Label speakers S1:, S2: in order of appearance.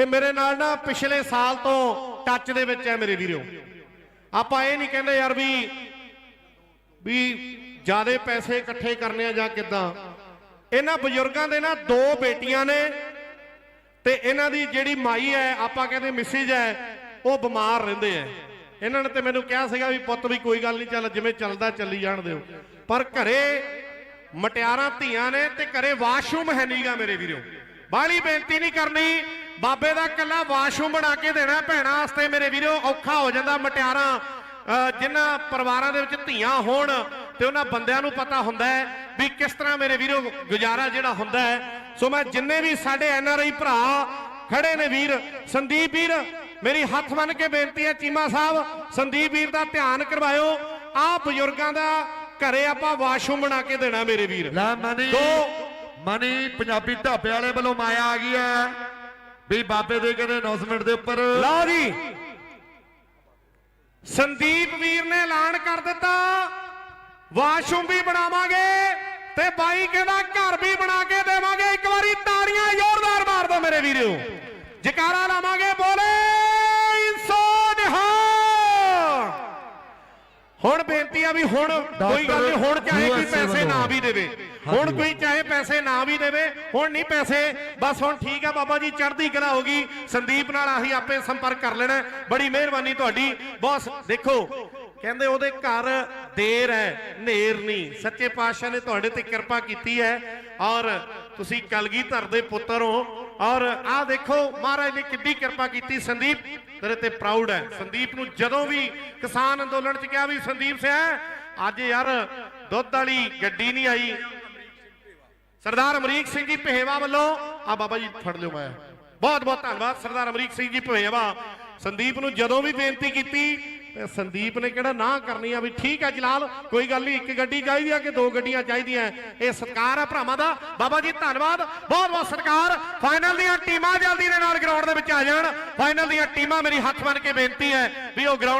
S1: ਇਹ ਮੇਰੇ ਨਾਲ ਨਾ ਪਿਛਲੇ ਸਾਲ ਤੋਂ ਟੱਚ ਦੇ ਵਿੱਚ ਹੈ ਮੇਰੇ ਵੀਰੋ। ਆਪਾਂ ਇਹ ਨਹੀਂ ਕਹਿੰਦੇ ਯਾਰ ਵੀ ਵੀ ਜਿਆਦੇ ਪੈਸੇ ਇਕੱਠੇ ਕਰਨੇ ਆ ਜਾਂ ਕਿਦਾਂ। ਇਹਨਾਂ ਬਜ਼ੁਰਗਾਂ ਦੇ ਨਾ ਦੋ ਬੇਟੀਆਂ ਨੇ ਤੇ ਇਹਨਾਂ ਦੀ ਜਿਹੜੀ ਮਾਈ ਹੈ, ਆਪਾਂ ਕਹਿੰਦੇ ਮਿਸਿਜ ਹੈ, ਉਹ ਬਿਮਾਰ ਰਹਿੰਦੇ ਆ। ਇਹਨਾਂ ਨੇ ਤੇ ਮੈਨੂੰ ਕਿਹਾ ਸੀਗਾ ਵੀ ਪੁੱਤ ਵੀ ਕੋਈ ਗੱਲ ਨਹੀਂ, ਚੱਲ ਜਿਵੇਂ ਚੱਲਦਾ ਚੱਲੀ ਜਾਣ ਦਿਓ। ਪਰ ਘਰੇ ਮਟਿਆਰਾਂ ਧੀਆਂ ਨੇ ਤੇ ਘਰੇ ਵਾਸ਼ਰੂਮ ਹੈ ਨਹੀਂਗਾ ਮੇਰੇ ਵੀਰੋ। ਬਾਹਲੀ ਬੇਨਤੀ ਨਹੀਂ ਕਰਨੀ। ਬਾਬੇ ਦਾ ਕੱਲਾ ਵਾਸ਼ਰੂਮ ਬਣਾ ਕੇ ਦੇਣਾ ਭੈਣਾਂ ਵਾਸਤੇ ਮੇਰੇ ਵੀਰੋ ਔਖਾ ਹੋ ਜਾਂਦਾ ਮਟਿਆਰਾਂ ਜਿਨ੍ਹਾਂ ਪਰਿਵਾਰਾਂ ਦੇ ਵਿੱਚ ਧੀਆਂ ਹੋਣ ਤੇ ਉਹਨਾਂ ਬੰਦਿਆਂ ਨੂੰ ਪਤਾ ਹੁੰਦਾ ਹੈ ਵੀ ਕਿਸ ਤਰ੍ਹਾਂ ਮੇਰੇ ਵੀਰੋ ਗੁਜ਼ਾਰਾ ਜਿਹੜਾ ਹੁੰਦਾ ਹੈ। ਸੋ ਮੈਂ ਜਿੰਨੇ ਵੀ ਸਾਡੇ ਐਨ ਆਰ ਆਈ ਭਰਾ ਖੜੇ ਨੇ ਵੀਰ ਸੰਦੀਪ ਵੀਰ ਮੇਰੀ ਹੱਥ ਬੰਨ ਕੇ ਬੇਨਤੀ ਹੈ ਚੀਮਾ ਸਾਹਿਬ ਸੰਦੀਪ ਵੀਰ ਦਾ ਧਿਆਨ ਕਰਵਾਇਓ। ਆਹ ਬਜ਼ੁਰਗਾਂ ਦਾ ਘਰੇ ਆਪਾਂ ਵਾਸ਼ਰੂਮ ਬਣਾ ਕੇ ਦੇਣਾ ਮੇਰੇ ਵੀਰ।
S2: ਲੈ ਮਨੀ।
S1: ਦੋ
S2: ਮਨੀ ਪੰਜਾਬੀ ਢਾਬੇ ਵਾਲੇ ਵੱਲੋਂ ਮਾਇਆ ਆ ਗਈ ਹੈ। ਵੀ ਬਾਬੇ ਦੇ ਕਹਿੰਦੇ ਅਨਾਉਂਸਮੈਂਟ ਦੇ ਉੱਪਰ।
S1: ਲਓ ਜੀ। ਸੰਦੀਪ ਵੀਰ ਨੇ ਐਲਾਨ ਕਰ ਦਿੱਤਾ। ਵਾਸ਼ਰੂਮ ਵੀ ਬਣਾਵਾਂਗੇ ਤੇ ਬਾਈ ਕਹਿੰਦਾ ਘਰ ਵੀ ਬਣਾ ਕੇ ਦੇਵਾਂਗੇ। ਇੱਕ ਵਾਰੀ ਤਾੜੀਆਂ ਜ਼ੋਰਦਾਰ ਮਾਰ ਦਿਓ ਮੇਰੇ ਵੀਰੋ। ਜਕਾਰਾ ਲਾਵਾਂਗੇ ਬੋਲੇ ਸੋਨਹਾ ਹੁਣ ਬੇਨਤੀ ਆ ਵੀ ਹੁਣ ਕੋਈ ਗੱਲ ਨਹੀਂ ਹੁਣ ਚਾਹੇ ਕੋਈ ਪੈਸੇ ਨਾ। ਵੀ ਦੇਵੇ। ਹੁਣ। ਕੋਈ ਚਾਹੇ ਪੈਸੇ ਨਾ ਵੀ ਦੇਵੇ ਹੁਣ ਨਹੀਂ ਪੈਸੇ। ਬਸ ਹੁਣ ਠੀਕ ਆ ਬਾਬਾ ਜੀ ਚੜ੍ਹਦੀ ਕਲਾ ਹੋ ਗਈ। ਸੰਦੀਪ ਨਾਲ ਆਹੀ ਆਪੇ ਸੰਪਰਕ ਕਰ ਲੈਣਾ। ਬੜੀ ਮਿਹਰਬਾਨੀ ਤੁਹਾਡੀ। ਬੌਸ ਦੇਖੋ ਕਹਿੰਦੇ ਉਹਦੇ ਘਰ ਦੇਰ ਹੈ ਨੇਰ ਨਹੀਂ। ਸੱਚੇ ਪਾਤਸ਼ਾਹ ਨੇ ਤੁਹਾਡੇ ਤੇ ਕਿਰਪਾ ਕੀਤੀ ਹੈ। ਔਰ ਤੁਸੀਂ ਕਲਗੀਧਰ ਦੇ ਪੁੱਤਰ ਹੋ। ਔਰ ਆਹ ਦੇਖੋ ਮਹਾਰਾਜ ਨੇ ਕਿੱਡੀ ਕਿਰਪਾ ਕੀਤੀ। ਸੰਦੀਪ ਤੇਰੇ ਤੇ ਪ੍ਰਾਊਡ ਹੈ। ਸੰਦੀਪ ਨੂੰ ਜਦੋਂ ਵੀ ਕਿਸਾਨ ਅੰਦੋਲਨ ਚ ਕਿਹਾ ਵੀ ਸੰਦੀਪ ਸਿਆ ਅੱਜ ਯਾਰ ਦੁੱਧ ਵਾਲੀ ਗੱਡੀ ਨਹੀਂ ਆਈ। ਸਰਦਾਰ ਅਮਰੀਕ ਸਿੰਘ ਜੀ ਭੇਵਾ ਵੱਲੋਂ ਆ ਬਾਬਾ ਜੀ ਫੜ ਲਿਓ ਮੈਂ। ਬਹੁਤ ਬਹੁਤ ਧੰਨਵਾਦ ਸਰਦਾਰ ਅਮਰੀਕ ਸਿੰਘ ਜੀ ਭੇਵਾ। ਸੰਦੀਪ ਨੂੰ ਜਦੋਂ ਵੀ ਬੇਨਤੀ ਕੀਤੀ, ਤੇ ਸੰਦੀਪ ਨੇ ਕਿਹੜਾ ਨਾ ਕਰਨੀ ਆ ਵੀ ਠੀਕ ਹੈ ਜਲਾਲ, ਕੋਈ ਗੱਲ ਨਹੀਂ, ਇੱਕ ਗੱਡੀ ਚਾਹੀਦੀ ਆ ਕਿ ਦੋ ਗੱਡੀਆਂ ਚਾਹੀਦੀਆਂ? ਇਹ ਸਤਿਕਾਰ ਹੈ ਭਰਾਵਾਂ ਦਾ। ਬਾਬਾ ਜੀ ਧੰਨਵਾਦ। ਬਹੁਤ ਬਹੁਤ ਸਤਿਕਾਰ। ਫਾਈਨਲ ਦੀਆਂ ਟੀਮਾਂ ਜਲਦੀ ਦੇ ਨਾਲ ਗਰਾਊਂਡ ਦੇ ਵਿੱਚ ਆ ਜਾਣ। ਫਾਈਨਲ ਦੀਆਂ ਟੀਮਾਂ ਮੇਰੀ ਹੱਥ ਬੰਨ ਕੇ ਬੇਨਤੀ ਹੈ ਵੀ ਉਹ ਗਰਾਊਂਡ